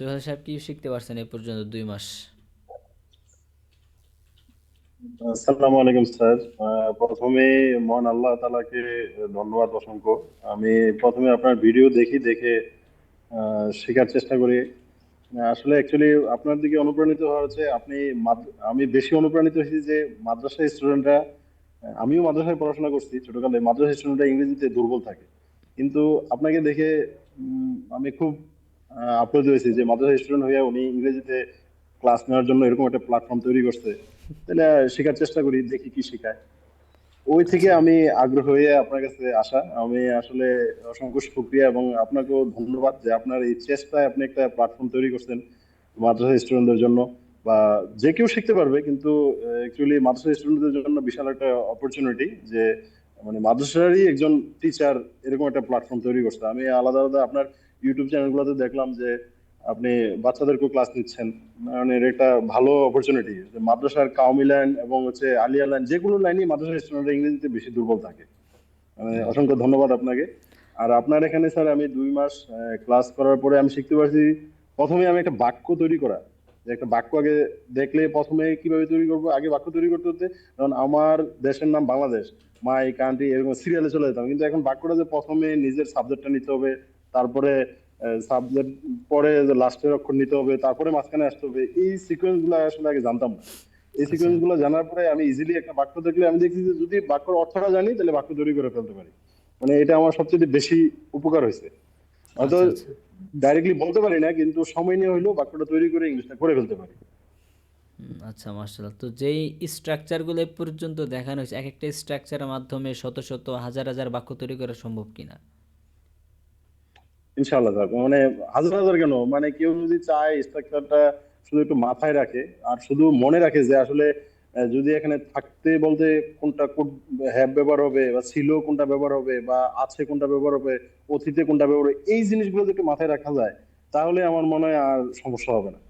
সোহেল সাহেব কি শিখতে পারছেন এ পর্যন্ত দুই মাস? আসসালামু আলাইকুম, স্যার। প্রথমে মহান আল্লাহ তাআলাকে ধন্যবাদ অসংখ্য। আমি প্রথমে আপনার ভিডিও দেখি, দেখে শেখার চেষ্টা করি। আসলে অ্যাকচুয়ালি আপনার দিকে অনুপ্রাণিত হওয়া হচ্ছে আপনি আমি বেশি অনুপ্রাণিত হয়েছি যে মাদ্রাসা স্টুডেন্টরা, আমিও মাদ্রাসায় পড়াশোনা করছি ছোটকালে মাদ্রাসা স্টুডেন্টরা ইংরেজিতে দুর্বল থাকে। কিন্তু আপনাকে দেখে আমি খুব আহ, আপ্লুত হয়েছি যে মাদ্রাসা স্টুডেন্ট হয়ে উনি ইংরেজিতে ক্লাস নেওয়ার জন্য এরকম একটা প্ল্যাটফর্ম তৈরি করছে তাহলে শেখার চেষ্টা করি দেখি কি শেখায়। ওই থেকে আমি আগ্রহ হয়ে আপনার কাছে আসা। আমি আসলে অসংখ্য শুকরিয়া এবং আপনাকেও ধন্যবাদ যে আপনার এই চেষ্টায় আপনি একটা প্ল্যাটফর্ম তৈরি করছেন মাদ্রাসা স্টুডেন্টদের জন্য বা যে কেউ শিখতে পারবে কিন্তু অ্যাকচুয়ালি মাদ্রাসা স্টুডেন্টদের জন্য বিশাল একটা অপরচুনিটি যে মানে মাদ্রাসারই একজন টিচার এরকম একটা প্ল্যাটফর্ম তৈরি করছে। আমি আলাদা আলাদা আপনার ইউটিউব চ্যানেলগুলোতে দেখলাম যে আপনি বাচ্চাদেরকেও ক্লাস নিচ্ছেন। মানে একটা ভালো অপরচুনিটি মাদ্রাসার কাউমি লাইন এবং হচ্ছে আলিয়া লাইন যে কোনো লাইনই মাদ্রাসা স্টুডেন্টরা ইংরেজিতে বেশি দুর্বল থাকে। মানে অসংখ্য ধন্যবাদ আপনাকে। আর আপনার এখানে স্যার আমি দুই মাস ক্লাস করার পরে আমি শিখতে পারছি, প্রথমে আমি একটা বাক্য তৈরি করা। যে একটা বাক্য আগে দেখলে প্রথমে কীভাবে তৈরি করব, আগে বাক্য তৈরি করতে হতে কারণ আমার দেশের নাম বাংলাদেশ মাই কান্ট্রি এরকম সিরিয়ালে চলে যেতাম। কিন্তু এখন বাক্যটা যে প্রথমে নিজের সাবজেক্টটা নিতে হবে তারপরে সাবজেক্ট পরে লাস্টের অক্ষর নিতে হবে তারপরে মাঝখানে আসতে হবে এই সিকোয়েন্সগুলো আসলে আগে জানতাম না। এই সিকোয়েন্সগুলো জানার পরে আমি ইজিলি একটা বাক্য দেখলে আমি দেখছি যে যদি বাক্যর অর্থটা জানি তাহলে বাক্য তৈরি করে ফেলতে পারি। মানে এটা আমার সবচেয়ে বেশি উপকার হয়েছে। হয়তো আচ্ছা, আচ্ছা। ডাইরেক্টলি বলতে পারি না কিন্তু সময় নিয়ে হইলেও বাক্যটা তৈরি করে ইংলিশটা করে ফেলতে পারি। আচ্ছা মার্শাল্লাহ তো যেই স্ট্রাকচারগুলো এ পর্যন্ত দেখানো হয়েছে এক একটা স্ট্রাকচারের মাধ্যমে শত শত হাজার হাজার বাক্য তৈরি করা সম্ভব কিনা? ইনশাআল্লাহ স্যার মানে হাজার হাজার কেন? মানে কেউ যদি চায় স্ট্রাকচারটা শুধু একটু মাথায় রাখে, আর শুধু মনে রাখে যে আসলে যদি এখানে থাকতে বলতে কোনটা হ্যাভ ব্যবহার হবে, বা ছিল কোনটা ব্যবহার হবে, বা আছে কোনটা ব্যবহার হবে, অতীতে কোনটা ব্যবহার হবে, এই জিনিসগুলো যদি একটু মাথায় রাখা যায়, তাহলে আমার মনে হয় আর সমস্যা হবে না।